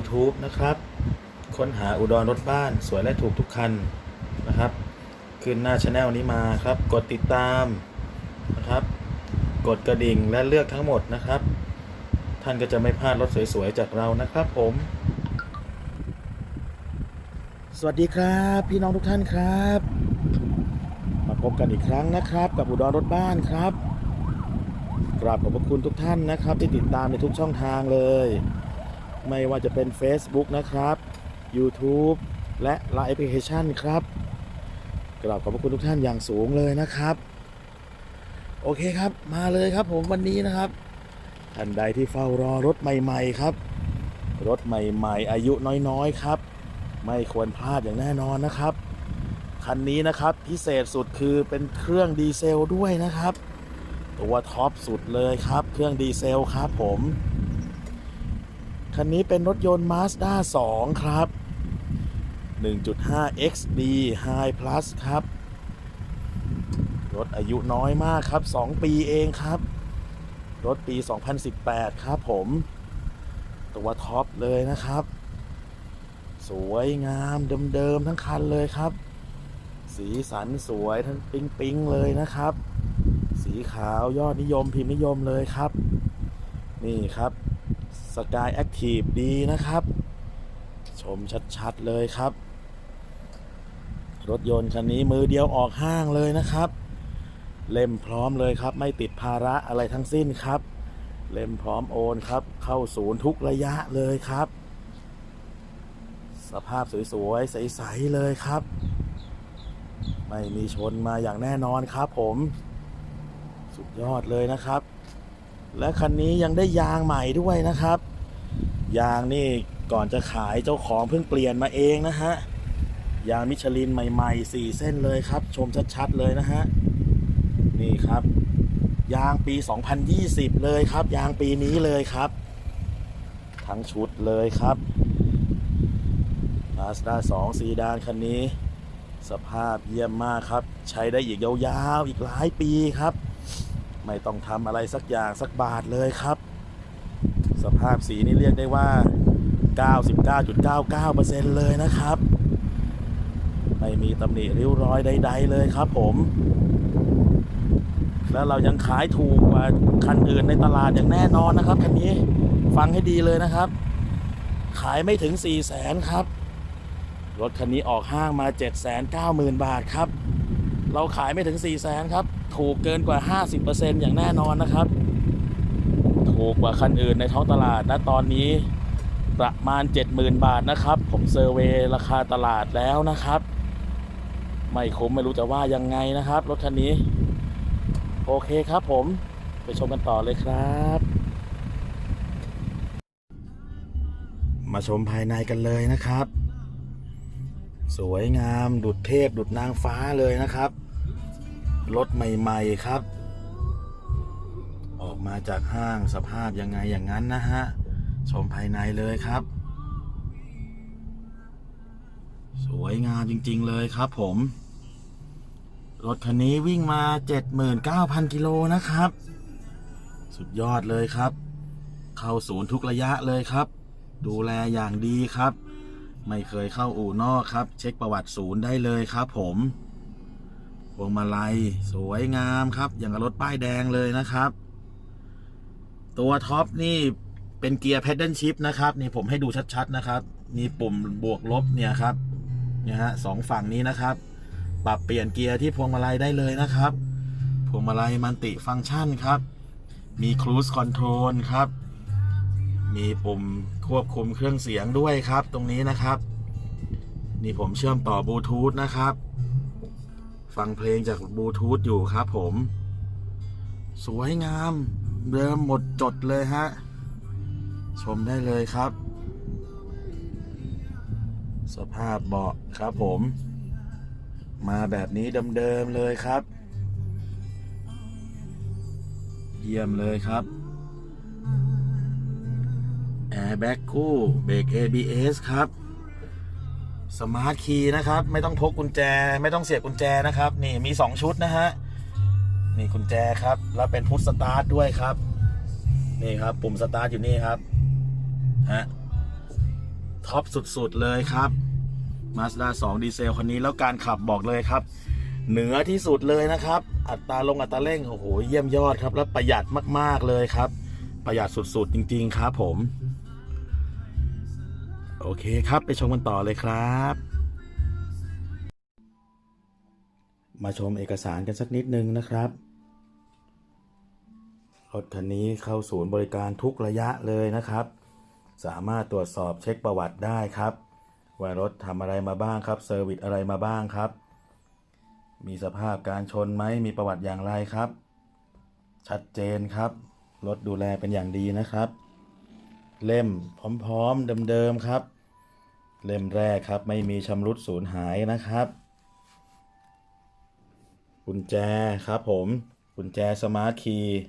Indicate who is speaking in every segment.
Speaker 1: YouTube นะครับ ค้นหาอุดรรถบ้านสวยและถูกทุกคันนะครับ ขึ้นหน้าช anel นี้มาครับ กดติดตามนะครับ กดกระดิ่งและเลือกทั้งหมดนะครับ ท่านก็จะไม่พลาดรถสวยๆจากเรานะครับผม สวัสดีครับ พี่น้องทุกท่านครับ มาพบกันอีกครั้งนะครับ กับอุดรรถบ้านครับกราบขอบพระคุณทุกท่านนะครับ ที่ติดตามในทุกช่องทางเลย ไม่ว่าจะเป็น Facebook นะครับ YouTube และ Line Application ครับกราบขอบพระคุณทุกท่านอย่างสูงเลยนะครับ โอเคครับมาเลยครับผมวันนี้นะครับท่านใดที่เฝ้ารอรถใหม่ๆครับ รถใหม่ๆ อายุน้อยๆครับ ไม่ควรพลาดอย่างแน่นอนนะครับคันนี้นะครับพิเศษสุดคือเป็นเครื่องดีเซลด้วยนะครับ ตัวท็อปสุดเลยครับ เครื่องดีเซลครับผม คันนี้เป็นรถยนต์ Mazda 2 ครับ 1.5 XD High Plus ครับ รถอายุน้อยมากครับ 2 ปีเองครับ รถปี 2018 ครับผม ตัวท็อปเลยนะครับ สวยงามเดิมๆทั้งคันเลยครับ สีสันสวยทั้งปิ๊งๆเลยนะครับ สีขาวยอดนิยมพิมพ์นิยมเลยครับ นี่ครับ กายแอคทีฟดีนะครับ ชมชัดๆเลยครับ รถยนต์คันนี้มือเดียวออกห้างเลยนะครับ เล่มพร้อมเลยครับ ไม่ติดภาระอะไรทั้งสิ้นครับ เล่มพร้อมโอนครับ เข้าศูนย์ทุกระยะเลยครับ สภาพสวยๆ ใสๆเลยครับ ไม่มีชนมาอย่างแน่นอนครับผมสุดยอดเลยนะครับและคันนี้ยังได้ยางใหม่ด้วยนะครับ ยางนี่ก่อนจะขายเจ้าของเพิ่งเปลี่ยนมาเองนะฮะ ยางมิชลินใหม่ๆ4เส้นเลยครับ ชมชัดๆเลยนะฮะ นี่ครับ ยางปี 2020 เลยครับ ยางปีนี้เลยครับ ทั้งชุดเลยครับ Mazda 2ซีดานคันนี้ สภาพเยี่ยมมากครับ ใช้ได้อีกยาวๆ อีกหลายปีครับ ไม่ต้องทำอะไรสักอย่างสักบาทเลยครับ สภาพสีนี่เรียกได้ว่า 99.99%เลยนะครับ ไม่มีตำหนิริ้วรอยใด ๆ เลยครับผม แล้วเรายังขายถูกกว่าคันอื่นในตลาดอย่างแน่นอนนะครับคันนี้ฟังให้ดีเลยนะครับ ขายไม่ถึง 4 0 0แสนครับ รถคันนี้ออกห้างมา 790,000 บาทครับ เราขายไม่ถึง 4 0 0แสนครับ ถูกเกินกว่า 50%อย่างแน่นอนนะครับ ถูกกว่าคันอื่นในท้องตลาดนะตอนนี้ประมาณ 70,000 บาทนะครับ ผมเซอร์เวย์ราคาตลาดแล้วนะครับ ไม่คุ้มไม่รู้จะว่ายังไงนะครับรถคันนี้ โอเคครับผมไปชมกันต่อเลยครับ มาชมภายในกันเลยนะครับ สวยงามดุดเทพดุดนางฟ้าเลยนะครับ รถใหม่ ๆ ครับ มาจากห้างสภาพยังไงอย่างนั้นนะฮะ ชมภายในเลยครับ สวยงามจริง ๆ เลยครับผม รถคันนี้วิ่งมา 79,000 กิโลนะครับ สุดยอดเลยครับ เข้าศูนย์ทุกระยะเลยครับ ดูแลอย่างดีครับ ไม่เคยเข้าอู่นอกครับ เช็คประวัติศูนย์ได้เลยครับผมพวงมาลัยสวยงามครับ อย่างกับรถป้ายแดงเลยนะครับ ตัวท็อปนี่เป็นเกียร์แพดเดิลชิพนะครับนี่ผมให้ดูชัดๆนะครับ มีปุ่มบวกลบเนี่ยครับเนี่ยฮะสองฝั่งนี้นะครับ ปรับเปลี่ยนเกียร์ที่พวงมาลัยได้เลยนะครับพวงมาลัยมันติฟังก์ชันครับ มีครู i คอนโทรลครับ มีปุ่มควบคุมเครื่องเสียงด้วยครับ ตรงนี้นะครับ นี่ผมเชื่อมต่อบลูทูธนะครับ ฟังเพลงจากบลูทูธอยู่ครับผม สวยงาม เดิมหมดจดเลยฮะ ชมได้เลยครับ สภาพเบาะครับผม มาแบบนี้เดิมๆเลยครับ เยี่ยมเลยครับแอร์แบ็กคู่เบรก ABS ครับสมาร์ทคีย์นะครับ ไม่ต้องพกกุญแจ ไม่ต้องเสียบกุญแจนะครับ นี่มี 2 ชุดนะฮะ นี่กุญแจครับ แล้วเป็นพุทสตาร์ทด้วยครับ นี่ครับ ปุ่มสตาร์ทอยู่นี่ครับฮะท็อปสุด ๆ เลยครับ Mazda 2ดีเซลคันนี้แล้วการขับบอกเลยครับ เหนือที่สุดเลยนะครับ อัตราลงอัตราเร่งโอ้โหเยี่ยมยอดครับ แล้วประหยัดมาก ๆ เลยครับ ประหยัดสุด ๆ จริง ๆ ครับผม โอเคครับไปชมกันต่อเลยครับ มาชมเอกสารกันสักนิดนึงนะครับ รถคันนี้เข้าศูนย์บริการทุกระยะเลยนะครับ สามารถตรวจสอบเช็คประวัติได้ครับ ว่ารถทำอะไรมาบ้างครับเซอร์วิสอะไรมาบ้างครับ มีสภาพการชนไหมมีประวัติอย่างไรครับ ชัดเจนครับรถดูแลเป็นอย่างดีนะครับ เล่มพร้อมๆเดิมๆครับ เล่มแรกครับไม่มีชำรุดสูญหายนะครับกุญแจครับผมกุญแจสมาร์ทคีย์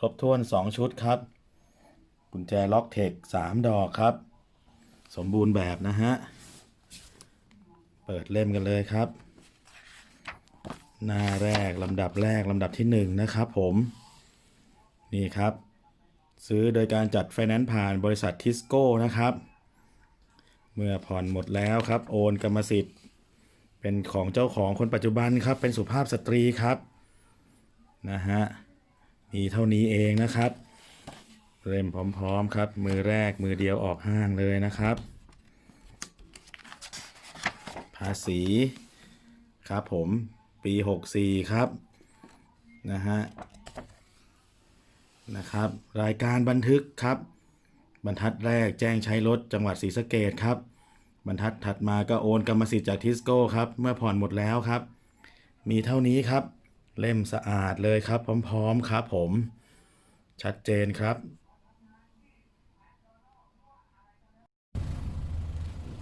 Speaker 1: ครบถ้วน 2 ชุดครับกุญแจล็อกเทค3ดอกครับ สมบูรณ์แบบนะฮะ เปิดเล่มกันเลยครับ หน้าแรกลำดับแรกลำดับที่ 1 นะครับผม นี่ครับ ซื้อโดยการจัดไฟแนนซ์ผ่านบริษัททิสโก้นะครับ เมื่อผ่อนหมดแล้วครับ โอนกรรมสิทธิ์ เป็นของเจ้าของคนปัจจุบันครับ เป็นสุภาพสตรีครับ นะฮะ มีเท่านี้เองนะครับ เล่มพร้อมๆครับ มือแรกมือเดียวออกห้างเลยนะครับ ภาษีครับผมปี 64 ครับนะฮะนะครับ รายการบันทึกครับ บรรทัดแรกแจ้งใช้รถจังหวัดศรีสะเกดครับ บรรทัดถัดมาก็โอนกรรมสิทธิ์จากทิสโก้ครับ เมื่อผ่อนหมดแล้วครับ มีเท่านี้ครับ เล่มสะอาดเลยครับ พร้อมๆครับผมชัดเจนครับ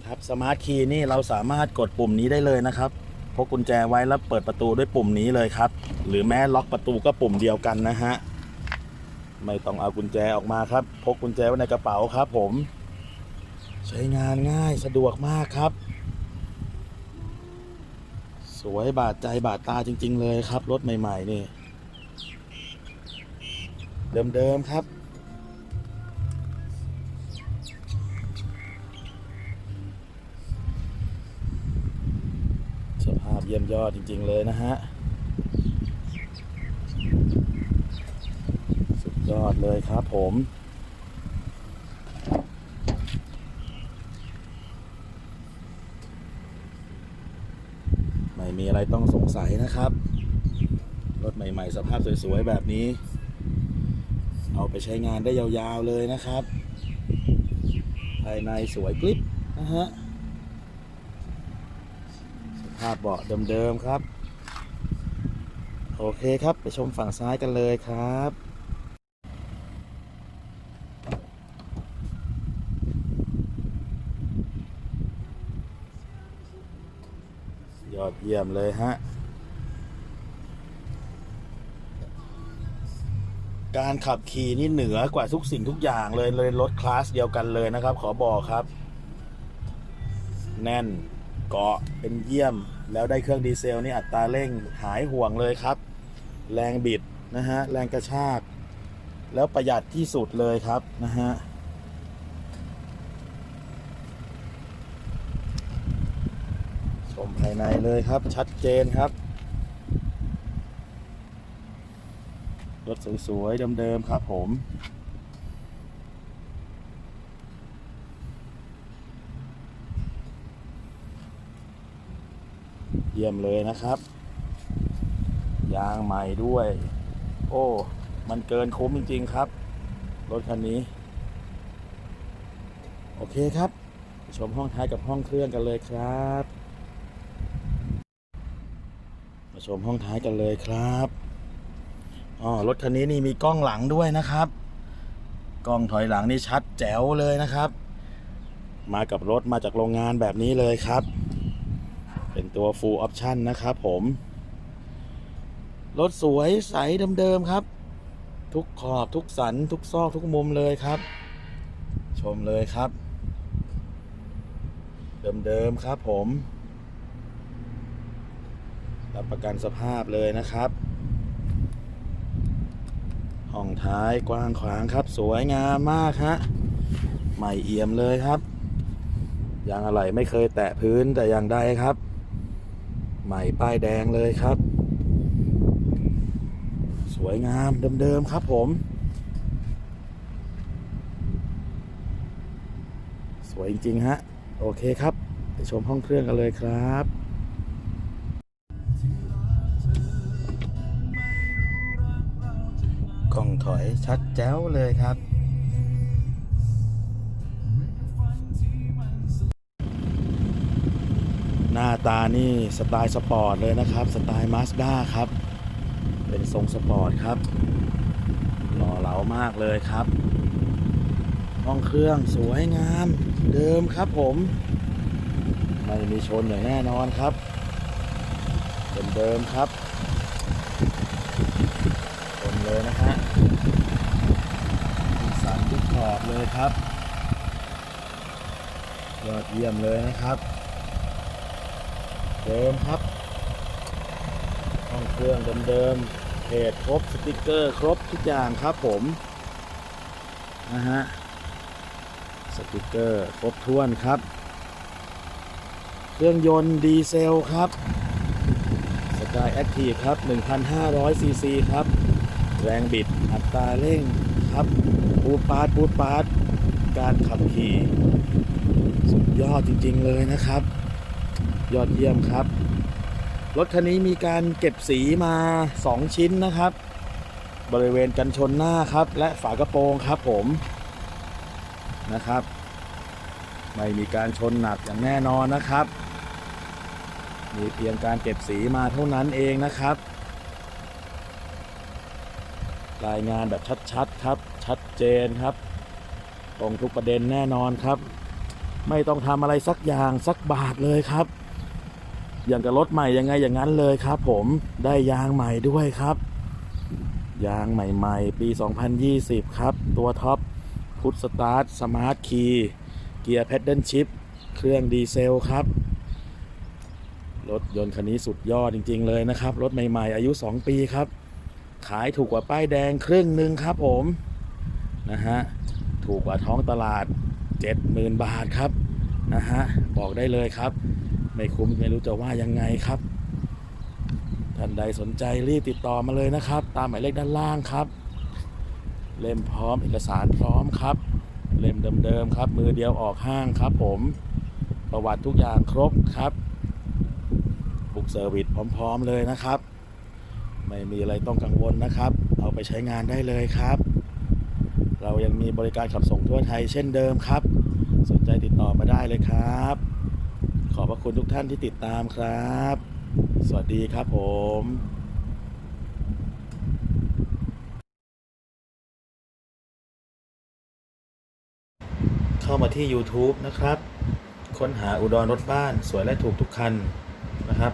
Speaker 1: ครับสมาร์ทคีย์นี่เราสามารถกดปุ่มนี้ได้เลยนะครับพกกุญแจไว้แล้วเปิดประตูด้วยปุ่มนี้เลยครับ หรือแม้ล็อกประตูก็ปุ่มเดียวกันนะฮะไม่ต้องเอากุญแจออกมาครับ พกกุญแจไว้ในกระเป๋าครับผม ใช้งานง่ายสะดวกมากครับ วยบาดใจบาดตาจริง ๆ เลยครับ รถใหม่ ๆ นี่ เดิม ๆ ครับ สภาพเยี่ยมยอดจริง ๆ เลยนะฮะ สุดยอดเลยครับผม อะไรต้องสงสัยนะครับ รถใหม่ ๆ สภาพสวย ๆ แบบนี้ เอาไปใช้งานได้ยาวๆเลยนะครับ ภายในสวยกริบนะฮะ สภาพเบาะเดิม ๆ ครับ โอเคครับ ไปชมฝั่งซ้ายกันเลยครับยอดเยี่ยมเลยฮะ การขับขี่นี่เหนือกว่าทุกสิ่งทุกอย่างเลยเลยรถคลาสเดียวกันเลยนะครับ ขอบอกครับ แน่นเกาะเป็นเยี่ยม แล้วได้เครื่องดีเซลนี่อัตราเร่งหายห่วงเลยครับ แรงบิดนะฮะแรงกระชาก แล้วประหยัดที่สุดเลยครับนะฮะชมภายในเลยครับชัดเจนครับ รถสวยๆเดิมๆครับผมเยี่ยมเลยนะครับ ยางใหม่ด้วย โอ้ มันเกินคุ้มจริง ๆ ครับ รถคันนี้ โอเคครับไปชมห้องท้ายกับห้องเครื่องกันเลยครับ มาชมห้องท้ายกันเลยครับ อ๋อรถคันนี้นี่มีกล้องหลังด้วยนะครับ กล้องถอยหลังนี่ชัดแจ๋วเลยนะครับ มากับรถมาจากโรงงานแบบนี้เลยครับ เป็นตัว full option นะครับผม รถสวยใสเดิมๆครับ ทุกขอบทุกสันทุกซอกทุกมุมเลยครับ ชมเลยครับ เดิมๆครับผมรับประกันสภาพเลยนะครับ ห้องท้ายกว้างขวางครับ สวยงามมากฮะใหม่เอี่ยมเลยครับยางอะไหล่ไม่เคยแตะพื้นแต่อย่างใดครับ ใหม่ป้ายแดงเลยครับ สวยงามเดิมๆครับผม สวยจริงๆฮะ โอเคครับ ไปชมห้องเครื่องกันเลยครับ กล้องถอยชัดแจ๋วเลยครับ หน้าตานี่สไตล์สปอร์ตเลยนะครับ สไตล์มาสด้าครับ เป็นทรงสปอร์ตครับหล่อเหลามากเลยครับ ห้องเครื่องสวยงามเดิมครับผม ไม่มีชนอย่างแน่นอนครับเป็นเดิมครับ ชนเลยนะฮะสันทุกขอบเลยครับ ยอดเยี่ยมเลยนะครับเดิมครับห้องเครื่องเดิมๆเพจครบสติกเกอร์ครบทุกอย่างครับผมนะฮะสติกเกอร์ครบถ้วนครับ เครื่องยนต์ดีเซลครับสกายแอคทีฟครับ 1,500ซีซีครับ แรงบิด อัตราเร่งครับปูดปาดปูดปาด การขับขี่ สุดยอดจริง ๆ เลยนะครับ ยอดเยี่ยมครับ รถคันนี้มีการเก็บสีมา 2 ชิ้นนะครับ บริเวณกันชนหน้าครับ และฝากระโปรงครับผมนะครับ ไม่มีการชนหนักอย่างแน่นอนนะครับ มีเพียงการเก็บสีมาเท่านั้นเองนะครับ รายงานแบบชัดๆครับ ชัดเจนครับ ตรงทุกประเด็นแน่นอนครับ ไม่ต้องทำอะไรสักอย่างสักบาทเลยครับ อย่างกับรถใหม่ยังไงอย่างนั้นเลยครับ ผมได้ยางใหม่ด้วยครับ ยางใหม่ๆ ปี 2020 ครับ ตัวท็อปพุทสตาร์ทสมาร์ทคีย์เกียร์แพดเดิลชิพเครื่องดีเซลครับรถยนต์คันนี้สุดยอดจริง ๆ เลยนะครับ รถใหม่ ๆ อายุ 2 ปีครับ ขายถูกกว่าป้ายแดงครึ่งหนึ่งครับผมนะฮะถูกกว่าท้องตลาด 70,000 บาทครับนะฮะบอกได้เลยครับ ไม่คุ้มไม่รู้จะว่ายังไงครับท่านใดสนใจรีบติดต่อมาเลยนะครับ ตามหมายเลขด้านล่างครับ เล่มพร้อมเอกสารพร้อมครับ เล่มเดิมๆครับ มือเดียวออกห้างครับ ผมประวัติทุกอย่างครบครับบุกเซอร์วิสพร้อม ๆ เลยนะครับ ไม่มีอะไรต้องกังวลนะครับ เอาไปใช้งานได้เลยครับ เรายังมีบริการขับส่งทั่วไทยเช่นเดิมครับ สนใจติดต่อมาได้เลยครับ ขอบพระคุณทุกท่านที่ติดตามครับ สวัสดีครับผมเข้ามาที่ YouTube นะครับ ค้นหาอุดรรถบ้านสวยและถูกทุกคันนะครับ